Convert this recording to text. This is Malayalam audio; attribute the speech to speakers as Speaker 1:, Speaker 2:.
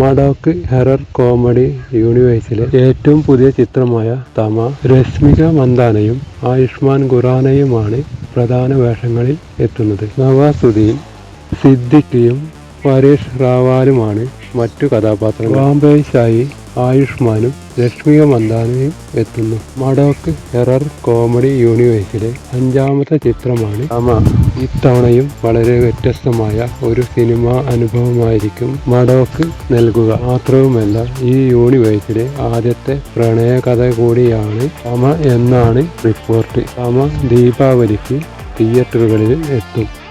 Speaker 1: മഡോക്ക് ഹെറർ കോമഡി യൂണിവേഴ്സിലെ ഏറ്റവും പുതിയ ചിത്രമായ തമ രശ്മിക മന്ദാനയും ആയുഷ്മാൻ ഖുറാനയുമാണ് പ്രധാന വേഷങ്ങളിൽ എത്തുന്നത്. നവാസുദ്ദീൻ സിദ്ദിഖിയും പരേഷ് റാവാലുമാണ് മറ്റു കഥാപാത്രങ്ങൾ. വാമ്പേഴ്സായി ആയുഷ്മാനും ലക്ഷ്മിക മന്ദാനയും എത്തുന്നു. മഡോക്ക് ഹെറർ കോമഡി യൂണിവേഴ്സിലെ അഞ്ചാമത്തെ ചിത്രമാണ് അമ ഇത്തവണയും വളരെ വ്യത്യസ്തമായ ഒരു സിനിമാ അനുഭവമായിരിക്കും മഡോക്ക് നൽകുക. മാത്രവുമല്ല ഈ യൂണിവേഴ്സിലെ ആദ്യത്തെ പ്രണയ കഥ കൂടിയാണ് അമ എന്നാണ് റിപ്പോർട്ട്. അമ ദീപാവലിക്ക് തിയേറ്ററുകളിൽ എത്തും.